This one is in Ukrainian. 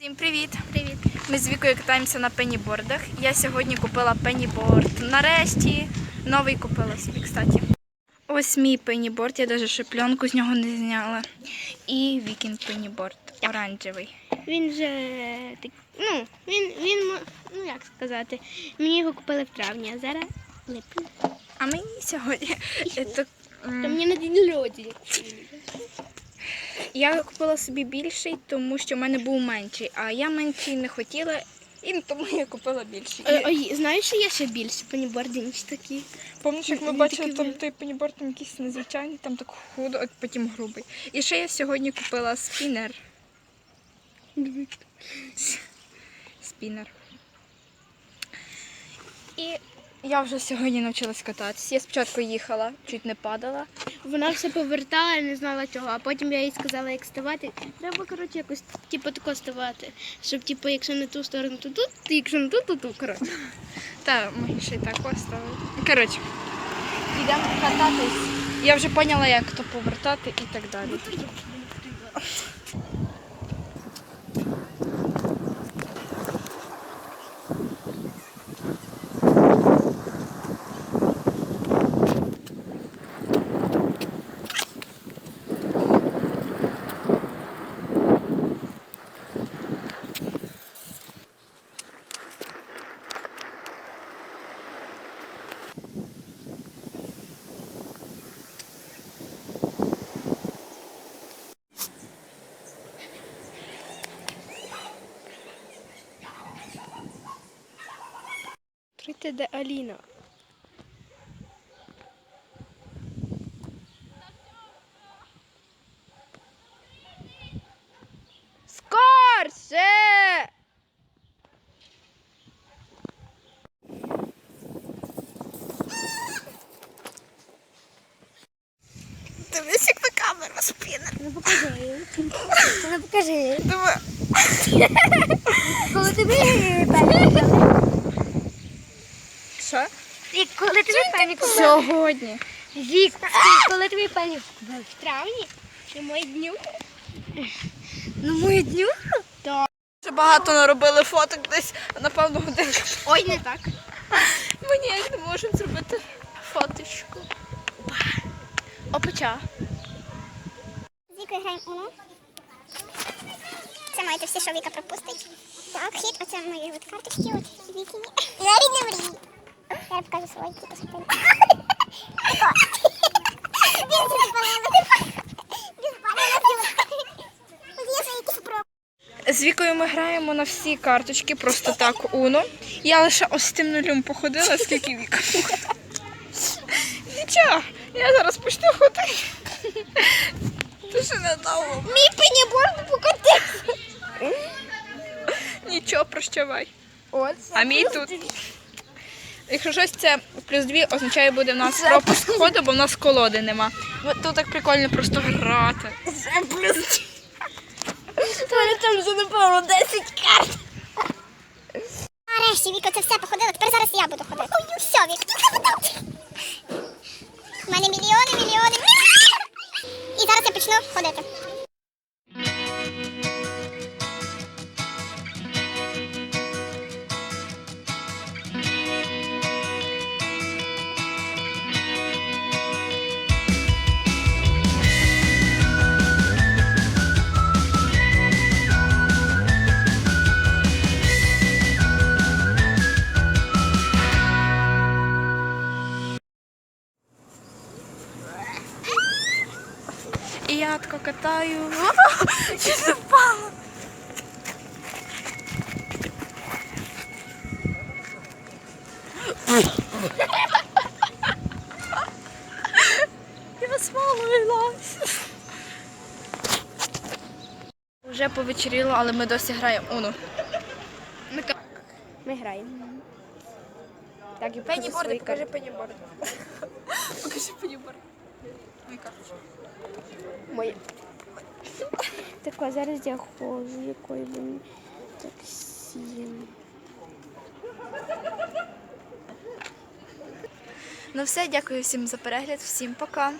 Привіт! Привіт. Ми з Вікою катаємося на пенібордах. Я сьогодні купила пеніборд. Нарешті новий купила собі, кстати. Ось мій пеніборд, я навіть ще пленку з нього не зняла. І вікінг пеніборд оранжевий. Він же так, ну, він, він, ну як сказати, мені його купили в травні, а зараз липень. А мені сьогодні. е, то, мені на день народження. Я купила собі більший, тому що в мене був менший, а я менший не хотіла, і тому я купила більший. Ой, ой, знаєш, що є ще більше паніборди, ніж такі? Пам'ятаєш, як ми бачили, такий там той пеніборд там якийсь незвичайний, там так худо, а потім грубий. І ще я сьогодні купила спінер. Спінер. І я вже сьогодні навчилась кататися. Я спочатку їхала, чуть не падала. Вона все повертала, я не знала чого, а потім я їй сказала, як ставати. Треба, коротше, якось типу тако ставати. Щоб, типу, якщо не ту сторону, то тут, якщо не тут, то тут, коротше. Та ми ще й так поставили. Коротше, йдемо кататись. Я вже поняла, як то повертати і так далі. Трите, де Аліна. Скорше! Дивись, як на камеру спінер. Ну покажи. Ну покажи. Думаю, Коли тобі пані що? Вік, коли тобі пані купили? Сьогодні. Вік, коли тобі пані купили? В травні? Чи мої дню? Ну, мою дню? Так. Ще багато наробили фоток десь, напевно, годинку. Ой, не так. Ми ніяк не можемо зробити фоточку. Опача. Вікою граємо Уно. Це маєте все, що Віка пропустить. Так, хід, оце мої от карточки, от Вікіні. Я рідна мрії. Я покажу свої, що якісь про. З Вікою ми граємо на всі карточки, просто так уно. Я лише ось з тим нулем походила, скільки Віка. Нічого, я зараз почну ходити. Ти ще не дало. Мій пеніборд покотився. Нічого, прощавай. А мій тут. Якщо щось це плюс дві означає буде в нас пропуск ходу, бо в нас колоди нема. Тут так прикольно просто грати. Це плюс. Мене там вже напевно 10 карт. Нарешті, Віка, це все походила, тепер зараз я буду ходити. Ой, все, Вік. У мене мільйони, мільйони. І зараз я почну ходити. І катаю. Чуть не впала. Я смалилась. Вже повечеріло, але ми досі граємо Уно. Ми граємо. Так, і Пенніборди, покажи пенніборд. Покажи пенніборд. Моє. Так, а зараз я ходжу, якою він так сім. Ну все, дякую всім за перегляд, всім пока.